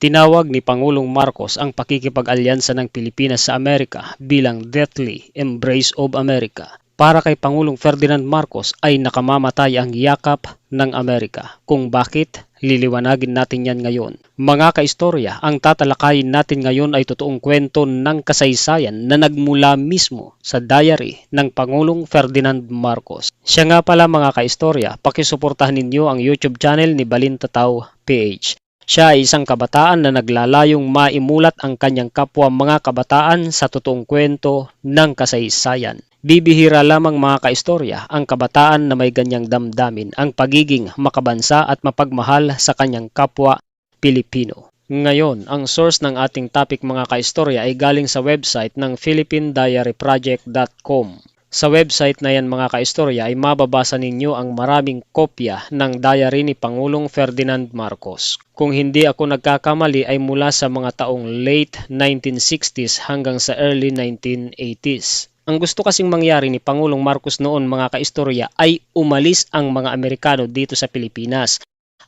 Tinawag ni Pangulong Marcos ang pakikipag-alyansa ng Pilipinas sa Amerika bilang Deathly Embrace of America. Para kay Pangulong Ferdinand Marcos ay nakamamatay ang yakap ng Amerika. Kung bakit, liliwanagin natin yan ngayon. Mga kaistorya, ang tatalakayin natin ngayon ay totoong kwento ng kasaysayan na nagmula mismo sa diary ng Pangulong Ferdinand Marcos. Siya nga pala mga kaistorya, pakisuportahan ninyo ang YouTube channel ni Balintataw PH. Siya ay isang kabataan na naglalayong maimulat ang kanyang kapwa mga kabataan sa totoong kwento ng kasaysayan. Bibihira lamang mga kaistorya ang kabataan na may ganyang damdamin ang pagiging makabansa at mapagmahal sa kanyang kapwa Pilipino. Ngayon, ang source ng ating topic mga kaistorya ay galing sa website ng philippinediaryproject.com. Sa website na yan mga kaistorya ay mababasa ninyo ang maraming kopya ng diary ni Pangulong Ferdinand Marcos. Kung hindi ako nagkakamali ay mula sa mga taong late 1960s hanggang sa early 1980s. Ang gusto kasing mangyari ni Pangulong Marcos noon mga kaistorya ay umalis ang mga Amerikano dito sa Pilipinas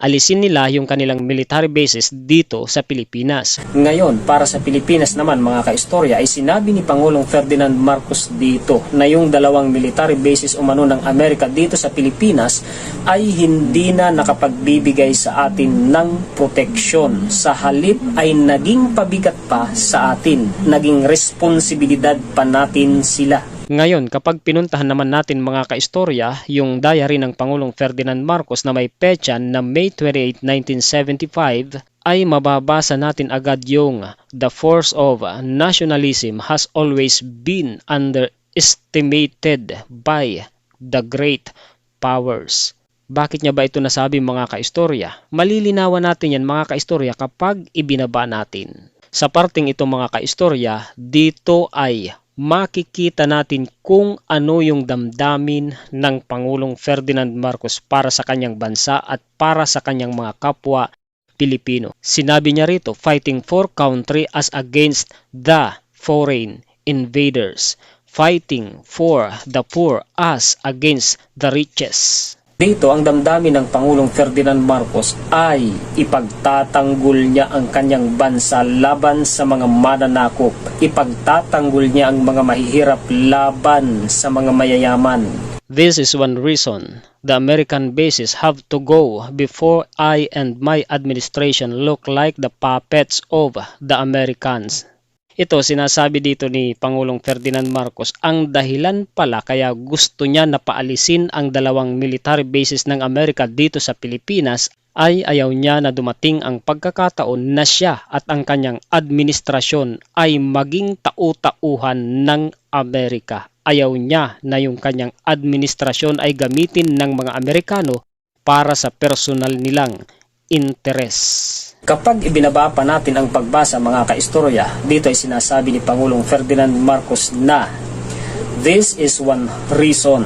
alisin nila yung kanilang military bases dito sa Pilipinas. Ngayon, para sa Pilipinas naman mga kaistorya ay sinabi ni Pangulong Ferdinand Marcos dito na yung dalawang military bases umano ng Amerika dito sa Pilipinas ay hindi na nakapagbibigay sa atin ng proteksyon. Sa halip ay naging pabigat pa sa atin, naging responsibilidad pa natin sila. Ngayon, kapag pinuntahan naman natin mga kaistorya, yung diary ng Pangulong Ferdinand Marcos na may petsa na May 28, 1975, ay mababasa natin agad yung The force of nationalism has always been underestimated by the great powers. Bakit niya ba ito nasabi mga kaistorya? Malilinawan natin yan mga kaistorya kapag ibinaba natin. Sa parting ito mga kaistorya, dito ay makikita natin kung ano yung damdamin ng Pangulong Ferdinand Marcos para sa kanyang bansa at para sa kanyang mga kapwa Pilipino. Sinabi niya rito, fighting for country as against the foreign invaders. Fighting for the poor as against the richest. Dito, ang damdamin ng Pangulong Ferdinand Marcos ay ipagtatanggol niya ang kanyang bansa laban sa mga mananakop. Ipagtatanggol niya ang mga mahihirap laban sa mga mayayaman. This is one reason the American bases have to go before I and my administration look like the puppets of the Americans. Ito sinasabi dito ni Pangulong Ferdinand Marcos ang dahilan pala kaya gusto niya na paalisin ang dalawang military bases ng Amerika dito sa Pilipinas ay ayaw niya na dumating ang pagkakataon na siya at ang kanyang administrasyon ay maging tau-tauhan ng Amerika. Ayaw niya na yung kanyang administrasyon ay gamitin ng mga Amerikano para sa personal nilang interes. Kapag ibinaba pa natin ang pagbasa mga kaistorya, dito ay sinasabi ni Pangulong Ferdinand Marcos na This is one reason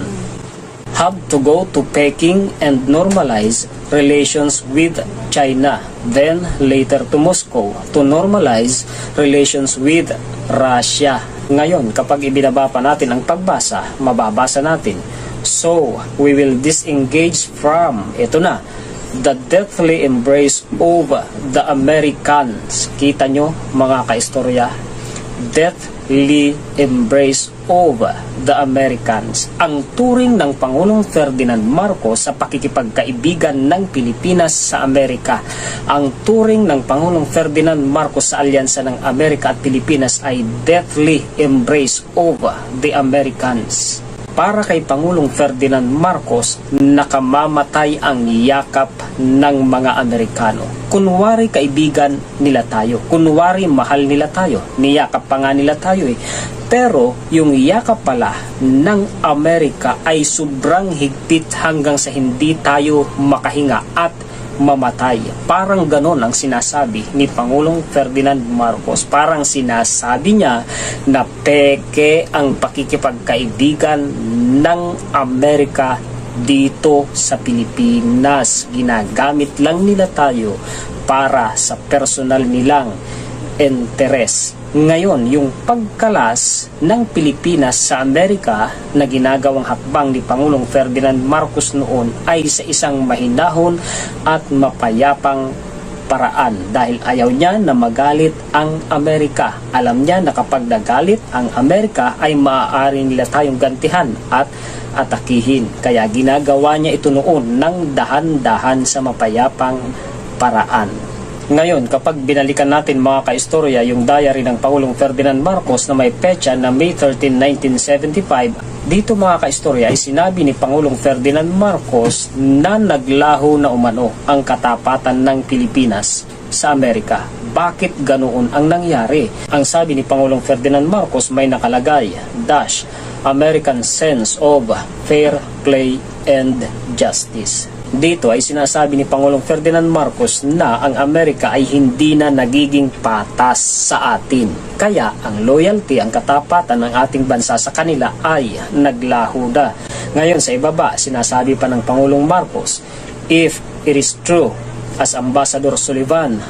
have to go to Peking and normalize relations with China, then later to Moscow to normalize relations with Russia. Ngayon, kapag ibinaba pa natin ang pagbasa, mababasa natin. So, we will disengage from, ito na, the deathly embrace of the Americans. Kita nyo mga kaistorya? Deathly embrace of the Americans. Ang turing ng Pangulong Ferdinand Marcos sa pakikipagkaibigan ng Pilipinas sa Amerika. Ang turing ng Pangulong Ferdinand Marcos sa alyansa ng Amerika at Pilipinas ay deathly embrace of the Americans para kay Pangulong Ferdinand Marcos nakamamatay ang yakap ng mga Amerikano. Kunwari kaibigan nila tayo. Kunwari mahal nila tayo. Niyakap pa nga nila tayo eh. Pero yung yakap pala ng Amerika ay sobrang higpit hanggang sa hindi tayo makahinga at mamatay. Parang ganon ang sinasabi ni Pangulong Ferdinand Marcos. Parang sinasabi niya na peke ang pakikipagkaibigan ng Amerika dito sa Pilipinas. Ginagamit lang nila tayo para sa personal nilang interes. Ngayon, yung pagkalas ng Pilipinas sa Amerika na ginagawang hakbang ni Pangulong Ferdinand Marcos noon ay sa isang mahinahon at mapayapang paraan dahil ayaw niya na magalit ang Amerika. Alam niya na kapag nagalit ang Amerika ay maaari nila tayong gantihan at atakihin. Kaya ginagawa niya ito noon ng dahan-dahan sa mapayapang paraan. Ngayon, kapag binalikan natin mga kaistorya yung diary ng Pangulong Ferdinand Marcos na may petsa na May 13, 1975, dito mga kaistorya ay sinabi ni Pangulong Ferdinand Marcos na naglaho na umano ang katapatan ng Pilipinas sa Amerika. Bakit ganoon ang nangyari? Ang sabi ni Pangulong Ferdinand Marcos may nakalagay, dash, American sense of fair play and justice. Dito ay sinasabi ni Pangulong Ferdinand Marcos na ang Amerika ay hindi na nagiging patas sa atin. Kaya ang loyalty, ang katapatan ng ating bansa sa kanila ay naglaho na. Ngayon sa ibaba, sinasabi pa ng Pangulong Marcos, if it is true as Ambassador Sullivan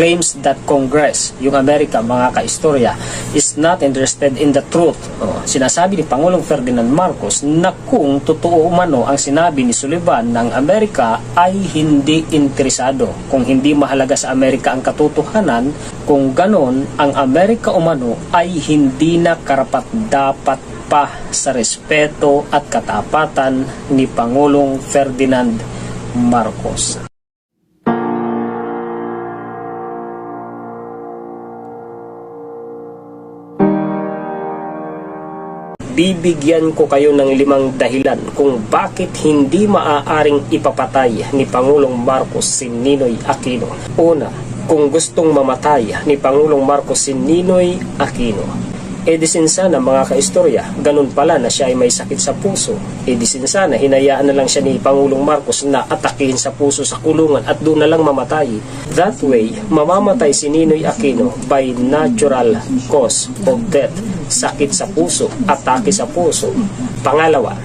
claims that Congress, yung Amerika, mga kaistorya, is not interested in the truth. Oh, sinasabi ni Pangulong Ferdinand Marcos na kung totoo umano ang sinabi ni Sullivan ng Amerika ay hindi interesado. Kung hindi mahalaga sa Amerika ang katotohanan, kung ganon, ang Amerika umano ay hindi na karapat dapat pa sa respeto at katapatan ni Pangulong Ferdinand Marcos. Bibigyan ko kayo ng limang dahilan kung bakit hindi maaaring ipapatay ni Pangulong Marcos si Ninoy Aquino. Una, kung gustong mamatay ni Pangulong Marcos si Ninoy Aquino. E di sin sana mga kaistorya, ganun pala na siya ay may sakit sa puso. E di sin sana, hinayaan na lang siya ni Pangulong Marcos na atakihin sa puso sa kulungan at doon na lang mamatay. That way, mamamatay si Ninoy Aquino by natural cause of death. Sakit sa puso, atake sa puso. Pangalawa,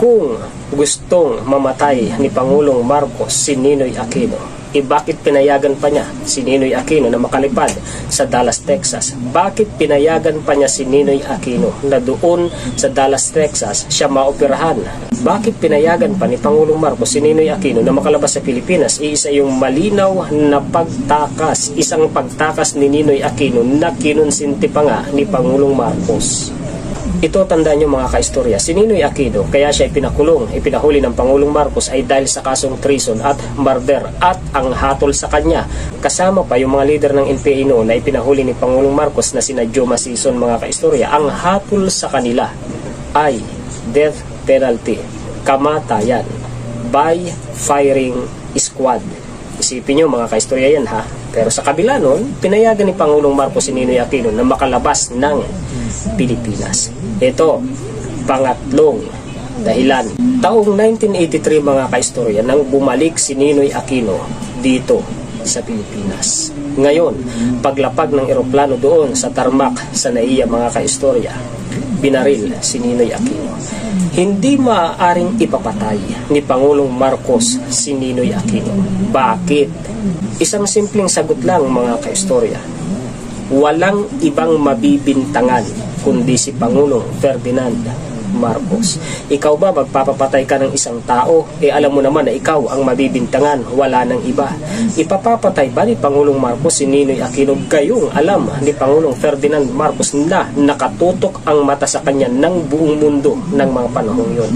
kung gustong mamatay ni Pangulong Marcos si Ninoy Aquino, eh bakit pinayagan pa niya si Ninoy Aquino na makalipad sa Dallas, Texas? Bakit pinayagan pa niya si Ninoy Aquino na doon sa Dallas, Texas siya maoperahan? Bakit pinayagan pa ni Pangulong Marcos si Ninoy Aquino na makalabas sa Pilipinas? E isa yung malinaw na pagtakas, isang pagtakas ni Ninoy Aquino na kinonsinti pa nga ni Pangulong Marcos. Ito tandaan nyo mga kaistorya, si Ninoy Aquino, kaya siya ipinakulong, ipinahuli ng Pangulong Marcos ay dahil sa kasong treason at murder at ang hatol sa kanya. Kasama pa yung mga leader ng NPA noon na ipinahuli ni Pangulong Marcos na sina Joe Masison mga kaistorya. Ang hatol sa kanila ay death penalty, kamatayan by firing squad. Isipin nyo mga kaistorya yan ha. Pero sa kabila nun, pinayagan ni Pangulong Marcos si Ninoy Aquino na makalabas ng Pilipinas. Ito, pangatlong dahilan. Taong 1983 mga kaistorya nang bumalik si Ninoy Aquino dito sa Pilipinas. Ngayon, paglapag ng eroplano doon sa Tarmac sa Naiya mga kaistorya, binaril si Ninoy Aquino. Hindi maaaring ipapatay ni Pangulong Marcos si Ninoy Aquino. Bakit? Isang simpleng sagot lang mga kaistorya. Walang ibang mabibintangan kundi si Pangulong Ferdinand Marcos. Ikaw ba magpapapatay ka ng isang tao? Eh alam mo naman na ikaw ang mabibintangan, wala nang iba. Ipapapatay ba ni Pangulong Marcos si Ninoy Aquino? Gayong alam ni Pangulong Ferdinand Marcos na nakatutok ang mata sa kanya ng buong mundo ng mga panahong yon.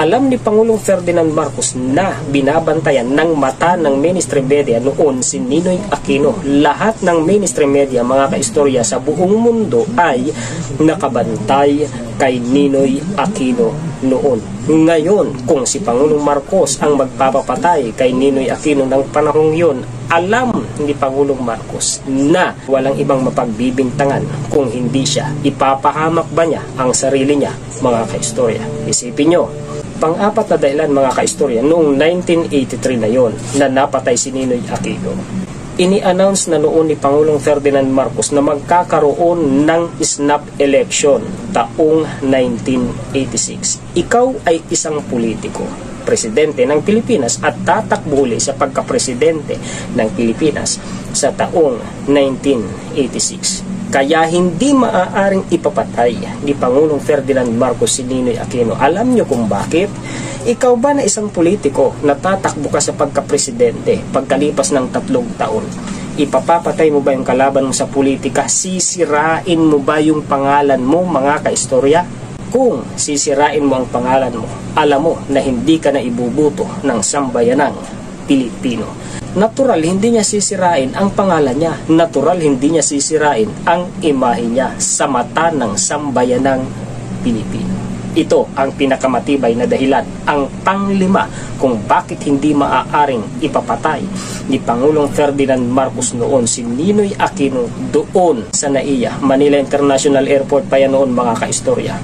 Alam ni Pangulong Ferdinand Marcos na binabantayan ng mata ng ministry media noon si Ninoy Aquino. Lahat ng ministry media, mga kaistorya sa buong mundo ay nakabantay kay Ninoy Aquino noon. Ngayon, kung si Pangulong Marcos ang magpapapatay kay Ninoy Aquino ng panahong yon, alam ni Pangulong Marcos na walang ibang mapagbibintangan kung hindi siya. Ipapahamak ba niya ang sarili niya, mga kaistorya? Isipin nyo, pang-apat na dahilan mga kaistorya, noong 1983 na yon na napatay si Ninoy Aquino ini-announce na noon ni Pangulong Ferdinand Marcos na magkakaroon ng snap election taong 1986. Ikaw ay isang politiko, presidente ng Pilipinas at tatakbo uli sa pagkapresidente ng Pilipinas sa taong 1986. Kaya hindi maaaring ipapatay ni Pangulong Ferdinand Marcos si Ninoy Aquino. Alam niyo kung bakit? Ikaw ba na isang politiko na tatakbo ka sa pagkapresidente pagkalipas ng tatlong taon? Ipapapatay mo ba yung kalaban mo sa politika? Sisirain mo ba yung pangalan mo mga kaistorya? Kung sisirain mo ang pangalan mo, alam mo na hindi ka na ibubuto ng sambayanang Pilipino. Natural, hindi niya sisirain ang pangalan niya. Natural, hindi niya sisirain ang imahe niya sa mata ng sambayanang Pilipino. Ito ang pinakamatibay na dahilan, ang panglima kung bakit hindi maaaring ipapatay ni Pangulong Ferdinand Marcos noon si Ninoy Aquino doon sa NAIA, Manila International Airport pa yan noon mga kaistorya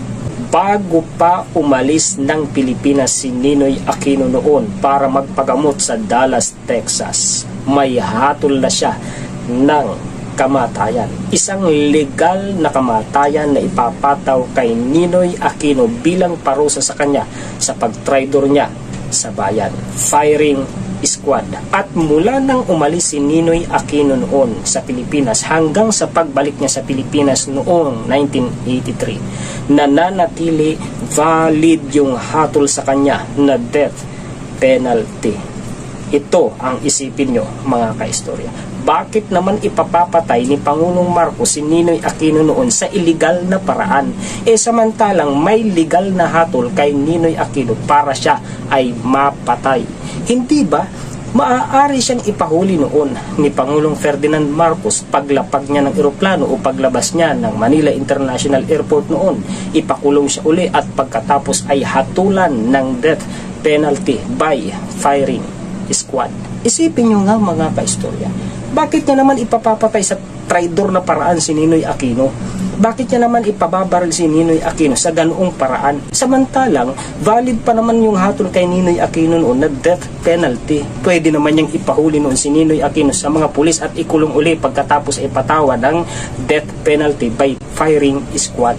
bago pa umalis ng Pilipinas si Ninoy Aquino noon para magpagamot sa Dallas, Texas. May hatol na siya ng kamatayan. Isang legal na kamatayan na ipapataw kay Ninoy Aquino bilang parusa sa kanya sa pagtraidor niya sa bayan. Firing squad. At mula nang umalis si Ninoy Aquino noon sa Pilipinas hanggang sa pagbalik niya sa Pilipinas noong 1983, nananatili valid yung hatol sa kanya na death penalty. Ito ang isipin nyo mga kaistorya. Bakit naman ipapapatay ni Pangulong Marcos si Ninoy Aquino noon sa illegal na paraan? E samantalang may legal na hatol kay Ninoy Aquino para siya ay mapatay. Hindi ba maaari siyang ipahuli noon ni Pangulong Ferdinand Marcos paglapag niya ng eroplano o paglabas niya ng Manila International Airport noon. Ipakulong siya uli at pagkatapos ay hatulan ng death penalty by firing squad. Isipin nyo nga mga kaistorya, bakit niya naman ipapapatay sa traidor na paraan si Ninoy Aquino? Bakit niya naman ipababaril si Ninoy Aquino sa ganoong paraan? Samantalang, valid pa naman yung hatol kay Ninoy Aquino noon na death penalty. Pwede naman niyang ipahuli noon si Ninoy Aquino sa mga pulis at ikulong uli pagkatapos ay patawa ng death penalty by firing squad.